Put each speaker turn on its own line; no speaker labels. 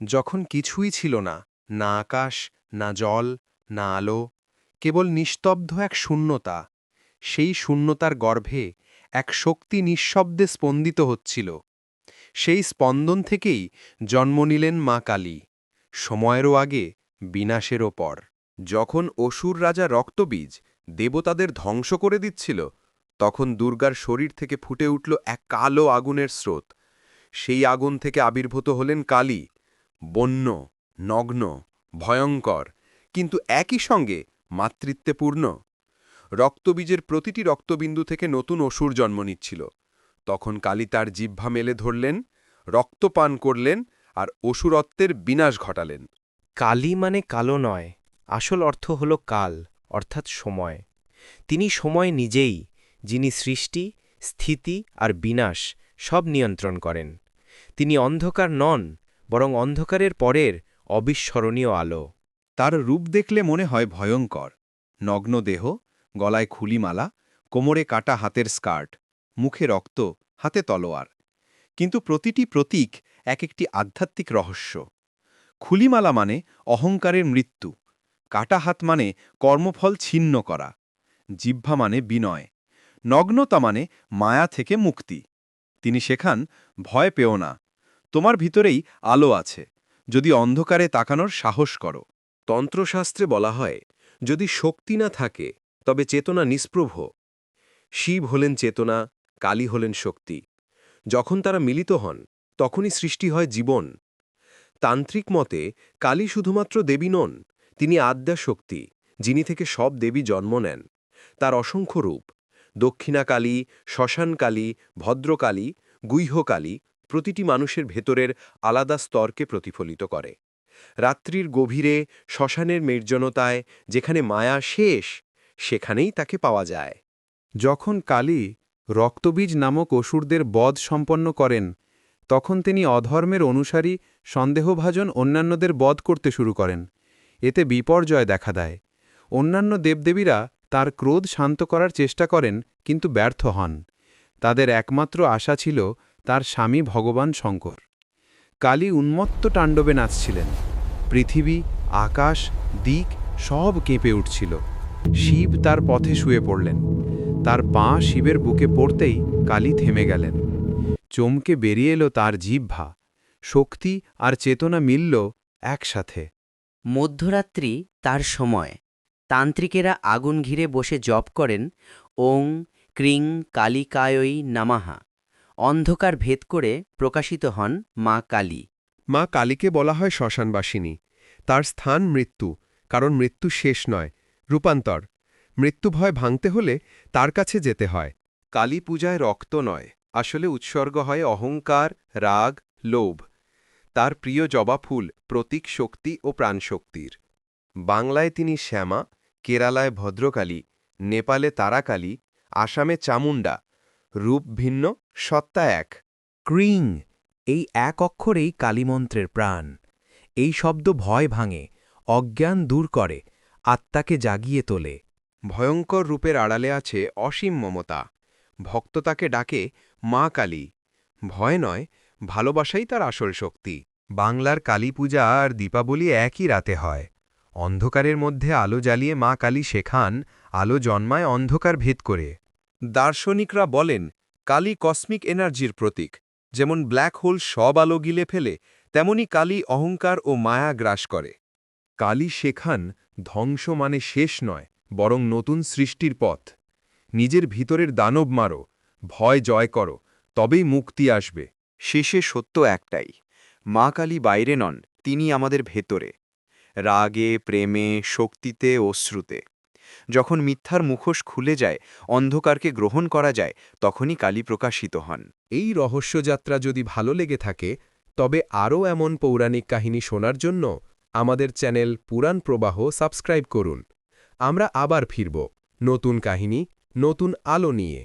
যখন কিছুই ছিল না না আকাশ, না জল, না আলো, কেবল নিস্তব্ধ এক শূন্যতা, সেই শূন্যতার গর্ভে এক শক্তি নিঃশব্দে স্পন্দিত হচ্ছিল। সেই স্পন্দন থেকেই জন্ম নিলেন মা কালী, সময়েরও আগে, বিনাশেরও পর। যখন অসুর রাজা রক্তবীজ দেবতাদের ধ্বংস করে দিচ্ছিল, তখন দুর্গার শরীর থেকে ফুটে উঠল এক কালো আগুনের স্রোত। সেই আগুন থেকে আবির্ভূত হলেন কালী বন্য, নগ্ন, ভয়ঙ্কর, কিন্তু একই সঙ্গে মাতৃত্বেপূর্ণ। রক্তবীজের প্রতিটি রক্তবিন্দু থেকে নতুন অসুর জন্ম নিচ্ছিল। তখন কালী তার জিহ্বা মেলে ধরলেন, রক্তপান করলেন আর অসুরত্বের বিনাশ ঘটালেন।
কালী মানে কালো নয়, আসল অর্থ হল কাল, অর্থাৎ সময়। তিনি সময় নিজেই, যিনি সৃষ্টি, স্থিতি আর বিনাশ সব নিয়ন্ত্রণ করেন। তিনি অন্ধকার নন বরং অন্ধকারের পরের অবিস্মরণীয় আলো।
তার রূপ দেখলে মনে হয় ভয়ঙ্কর। নগ্ন দেহ, গলায় খুলিমালা, কোমরে কাটা হাতের স্কার্ট, মুখে রক্ত, হাতে তলোয়ার। কিন্তু প্রতিটি প্রতীক এক একটি আধ্যাত্মিক রহস্য। খুলিমালা মানে অহংকারের মৃত্যু। কাটা হাত মানে কর্মফল ছিন্ন করা। জিহ্বা মানে বিনয়। নগ্নতা মানে মায়া থেকে মুক্তি। তিনি শেখান, ভয় পেও না। তোমার ভিতরেই আলো আছে, যদি অন্ধকারে তাকানোর সাহস করো। তন্ত্রশাস্ত্রে বলা হয়, যদি শক্তি না থাকে, তবে চেতনা নিষ্প্রভ। শিব হলেন চেতনা, কালী হলেন শক্তি। যখন তারা মিলিত হন, তখনই সৃষ্টি হয় জীবন। তান্ত্রিক মতে, কালী শুধুমাত্র দেবী নন, তিনি আদ্যা শক্তি, যিনি থেকে সব দেবী জন্ম নেন। তার অসংখ্য রূপ, দক্ষিণাকালী, শ্মশানকালী, ভদ্রকালী, গুহ্যকালী প্রতিটি মানুষের ভেতরের আলাদা স্তরকে প্রতিফলিত করে। রাত্রির গভীরে শ্মশানের নির্জনতায় যেখানে মায়া শেষ, সেখানেই তাকে পাওয়া যায়। যখন কালী রক্তবীজ নামক অসুরদের বধ সম্পন্ন করেন, তখন তিনি অধর্মের অনুসারী সন্দেহভাজন অন্যান্যদের বধ করতে শুরু করেন। এতে বিপর্যয় দেখা দেয়। অন্যান্য দেবদেবীরা তার ক্রোধ শান্ত করার চেষ্টা করেন, কিন্তু ব্যর্থ হন। তাদের একমাত্র আশা ছিল তার স্বামী ভগবান শঙ্কর। কালী উন্মত্ত তাণ্ডবে নাচছিলেন। পৃথিবী, আকাশ, দিক সব কেঁপে উঠছিল। শিব তার পথে শুয়ে পড়লেন। তার পা শিবের বুকে পড়তেই কালী থেমে গেলেন। চমকে বেরিয়ে এলো তার জিহ্বা। শক্তি আর চেতনা মিলল একসাথে।
মধ্যরাত্রি তার সময়। তান্ত্রিকেরা আগুন ঘিরে বসে জপ করেন। ওং ক্রিং কালিকায়ই নামাহা অন্ধকার ভেদ করে প্রকাশিত হন মা কালী।
মা কালীকে বলা হয় শ্মশানবাসিনী। তার স্থান মৃত্যু কারণ মৃত্যু শেষ নয় রূপান্তর। মৃত্যু ভয় ভাঙতে হলে তার কাছে যেতে হয়। কালী পূজায় রক্ত নয় আসলে উৎসর্গ হয় অহংকার রাগ লোভ। তার প্রিয় জবা ফুল প্রতীক শক্তি ও প্রাণশক্তির। বাংলায় তিনি শ্যামা কেরালায় ভদ্রকালী নেপালে তারাকালী আসামে চামুণ্ডা রূপ ভিন্ন, সত্তা এক।
ক্রিং, এই এক অক্ষরেই কালীমন্ত্রের প্রাণ। এই শব্দ ভয় ভাঙে, অজ্ঞান দূর করে, আত্মাকে জাগিয়ে তোলে।
ভয়ঙ্কর রূপের আড়ালে আছে অসীম মমতা। ভক্ত তাকে ডাকে, মা কালী। ভয় নয়, ভালোবাসাই তার আসল শক্তি। বাংলার কালী পূজা আর দীপাবলি একই রাতে হয়। অন্ধকারের মধ্যে আলো জ্বালিয়ে মা কালী শেখান, আলো জন্মায় অন্ধকার ভেদ করে। দার্শনিকরা বলেন, কালি কসমিক এনার্জির প্রতীক। যেমন ব্ল্যাক হোল সব আলো গিলে ফেলে, তেমনি কালী অহংকার ও মায়া গ্রাস করে। কালী শেখান, ধ্বংস মানে শেষ নয়, বরং নতুন সৃষ্টির পথ। নিজের ভিতরের দানব মারো, ভয় জয় করো, তবেই মুক্তি আসবে।
শেষে সত্য একটাই, মা কালী বাইরে নন, তিনি আমাদের ভেতরে। রাগে, প্রেমে, শক্তিতে অশ্রুতে। যখন মিথ্যার মুখোশ খুলে যায়, অন্ধকারকে গ্রহণ করা যায়, তখনই কালী প্রকাশিত হন।
এই রহস্যযাত্রা যদি ভালো লেগে থাকে, তবে আরও এমন পৌরাণিক কাহিনী শোনার জন্য আমাদের চ্যানেল পুরাণ প্রবাহ সাবস্ক্রাইব করুন। আমরা আবার ফিরব নতুন কাহিনী, নতুন আলো নিয়ে।